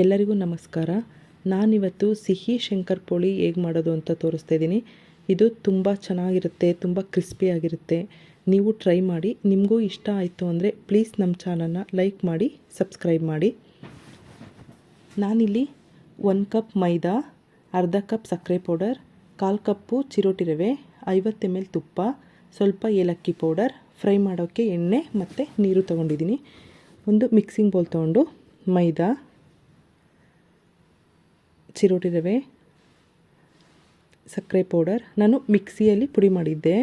ಎಲ್ಲರಿಗೂ ನಮಸ್ಕಾರ. ನಾನಿವತ್ತು ಸಿಹಿ ಶಂಕರ್ ಪೋಳಿ ಹೇಗೆ ಮಾಡೋದು ಅಂತ ತೋರಿಸ್ತಾ ಇದ್ದೀನಿ. ಇದು ತುಂಬ ಚೆನ್ನಾಗಿರುತ್ತೆ, ತುಂಬ ಕ್ರಿಸ್ಪಿಯಾಗಿರುತ್ತೆ ನೀವು ಟ್ರೈ ಮಾಡಿ. ನಿಮಗೂ ಇಷ್ಟ ಆಯಿತು ಅಂದರೆ ಪ್ಲೀಸ್ ನಮ್ಮ ಚಾನಲ್ನ ಲೈಕ್ ಮಾಡಿ, ಸಬ್ಸ್ಕ್ರೈಬ್ ಮಾಡಿ. ನಾನಿಲ್ಲಿ ಒಂದು ಕಪ್ ಮೈದಾ, ಅರ್ಧ ಕಪ್ ಸಕ್ಕರೆ ಪೌಡರ್, ಕಾಲು ಕಪ್ಪು ಚಿರೋಟಿ ರವೆ, ಐವತ್ತು ಎಂ ತುಪ್ಪ, ಸ್ವಲ್ಪ ಏಲಕ್ಕಿ ಪೌಡರ್, ಫ್ರೈ ಮಾಡೋಕ್ಕೆ ಎಣ್ಣೆ ಮತ್ತು ನೀರು ತೊಗೊಂಡಿದ್ದೀನಿ. ಒಂದು ಮಿಕ್ಸಿಂಗ್ ಬೌಲ್ ತೊಗೊಂಡು ಮೈದಾ ಚಿರೋಟಿ ರವೆ, ಸಕ್ಕರೆ ಪೌಡರ್. ನಾನು ಮಿಕ್ಸಿಯಲ್ಲಿ ಪುಡಿ ಮಾಡಿದ್ದೆ.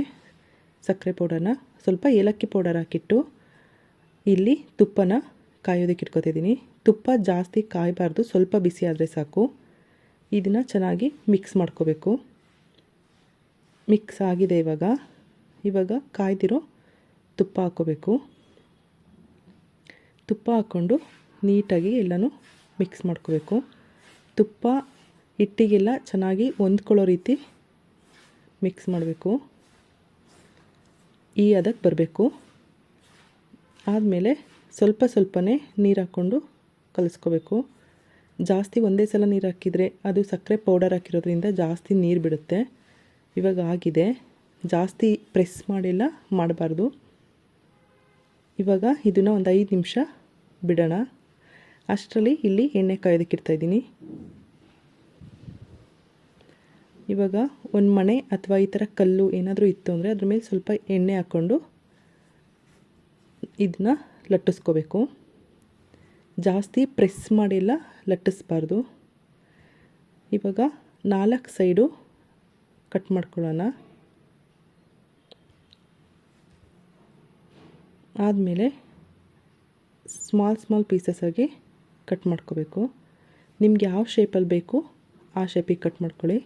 ಸಕ್ಕರೆ ಪೌಡರ್ನ ಸ್ವಲ್ಪ ಏಲಕ್ಕಿ ಪೌಡರ್ ಹಾಕಿಟ್ಟು ಇಲ್ಲಿ ತುಪ್ಪನ ಕಾಯೋದಕ್ಕೆ ಇಟ್ಕೋತಿದ್ದೀನಿ. ತುಪ್ಪ ಜಾಸ್ತಿ ಕಾಯಬಾರ್ದು, ಸ್ವಲ್ಪ ಬಿಸಿ ಆದರೆ ಸಾಕು. ಇದನ್ನು ಚೆನ್ನಾಗಿ ಮಿಕ್ಸ್ ಮಾಡ್ಕೋಬೇಕು. ಮಿಕ್ಸ್ ಆಗಿದೆ ಇವಾಗ. ಇವಾಗ ಕಾಯ್ದಿರೋ ತುಪ್ಪ ಹಾಕ್ಕೋಬೇಕು. ತುಪ್ಪ ಹಾಕ್ಕೊಂಡು ನೀಟಾಗಿ ಎಲ್ಲನೂ ಮಿಕ್ಸ್ ಮಾಡ್ಕೋಬೇಕು. ತುಪ್ಪ, ಹಿಟ್ಟಿಗೆಲ್ಲ ಚೆನ್ನಾಗಿ ಹೊಂದ್ಕೊಳ್ಳೋ ರೀತಿ ಮಿಕ್ಸ್ ಮಾಡಬೇಕು. ಈ ಅದಕ್ಕೆ ಬರಬೇಕು. ಆದಮೇಲೆ ಸ್ವಲ್ಪ ಸ್ವಲ್ಪನೇ ನೀರು ಹಾಕ್ಕೊಂಡು ಕಲಿಸ್ಕೋಬೇಕು. ಜಾಸ್ತಿ ಒಂದೇ ಸಲ ನೀರು ಹಾಕಿದರೆ ಅದು ಸಕ್ಕರೆ ಪೌಡರ್ ಹಾಕಿರೋದ್ರಿಂದ ಜಾಸ್ತಿ ನೀರು ಬಿಡುತ್ತೆ. ಇವಾಗ ಆಗಿದೆ. ಜಾಸ್ತಿ ಪ್ರೆಸ್ ಮಾಡಿಲ್ಲ, ಮಾಡಬಾರ್ದು. ಇವಾಗ ಇದನ್ನು ಒಂದು ಐದು ನಿಮಿಷ ಬಿಡೋಣ. ಅಷ್ಟರಲ್ಲಿ ಇಲ್ಲಿ ಎಣ್ಣೆ ಕಾಯೋದಕ್ಕೆ ಇಡ್ತಾಯಿದ್ದೀನಿ ಇವಾಗ ಒಂದು ಮಣೆ ಅಥವಾ ಈ ಥರ ಕಲ್ಲು ಏನಾದರೂ ಇತ್ತು ಅಂದರೆ ಅದ್ರ ಮೇಲೆ ಸ್ವಲ್ಪ ಎಣ್ಣೆ ಹಾಕ್ಕೊಂಡು ಇದನ್ನ ಲಟ್ಟಿಸ್ಕೋಬೇಕು. ಜಾಸ್ತಿ ಪ್ರೆಸ್ ಮಾಡಿಲ್ಲ, ಲಟ್ಟಿಸ್ಬಾರ್ದು. ಇವಾಗ ನಾಲ್ಕು ಸೈಡು ಕಟ್ ಮಾಡ್ಕೊಳ್ಳೋಣ. ಆದಮೇಲೆ ಸ್ಮಾಲ್ ಸ್ಮಾಲ್ ಪೀಸಸ್ ಆಗಿ ಕಟ್ ಮಾಡ್ಕೋಬೇಕು. ನಿಮ್ಗೆ ಯಾವ ಶೇಪಲ್ಲಿ ಬೇಕು ಆ ಶೇಪಿಗೆ ಕಟ್ ಮಾಡ್ಕೊಳ್ಳಿ.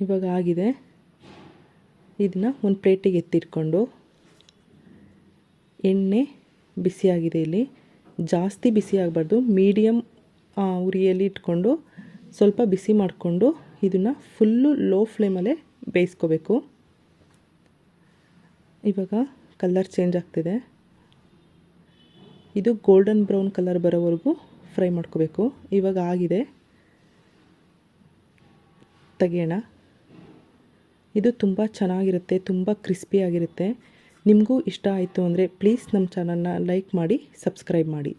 ಇವಾಗ ಆಗಿದೆ. ಇದನ್ನ ಒಂದು ಪ್ಲೇಟಿಗೆ ಎತ್ತಿಟ್ಕೊಂಡು ಎಣ್ಣೆ ಬಿಸಿಯಾಗಿದೆ ಇಲ್ಲಿ. ಜಾಸ್ತಿ ಬಿಸಿ ಆಗಬಾರ್ದು. ಮೀಡಿಯಮ್ ಉರಿಯಲ್ಲಿ ಇಟ್ಕೊಂಡು ಸ್ವಲ್ಪ ಬಿಸಿ ಮಾಡಿಕೊಂಡು ಇದನ್ನು ಫುಲ್ಲು ಲೋ ಫ್ಲೇಮಲ್ಲೇ ಬೇಯಿಸ್ಕೋಬೇಕು. ಇವಾಗ ಕಲರ್ ಚೇಂಜ್ ಆಗ್ತಿದೆ. ಇದು ಗೋಲ್ಡನ್ ಬ್ರೌನ್ ಕಲರ್ ಬರೋವರೆಗೂ ಫ್ರೈ ಮಾಡ್ಕೋಬೇಕು. ಇವಾಗ ಆಗಿದೆ. ತೆಗೆಯೋಣ. ಇದು ತುಂಬ ಚೆನ್ನಾಗಿರುತ್ತೆ, ತುಂಬ ಕ್ರಿಸ್ಪಿಯಾಗಿರುತ್ತೆ ನಿಮಗೂ ಇಷ್ಟ ಆಯಿತು ಅಂದರೆ ಪ್ಲೀಸ್ ನಮ್ಮ ಚಾನಲ್ನ ಲೈಕ್ ಮಾಡಿ ಸಬ್ಸ್ಕ್ರೈಬ್ ಮಾಡಿ.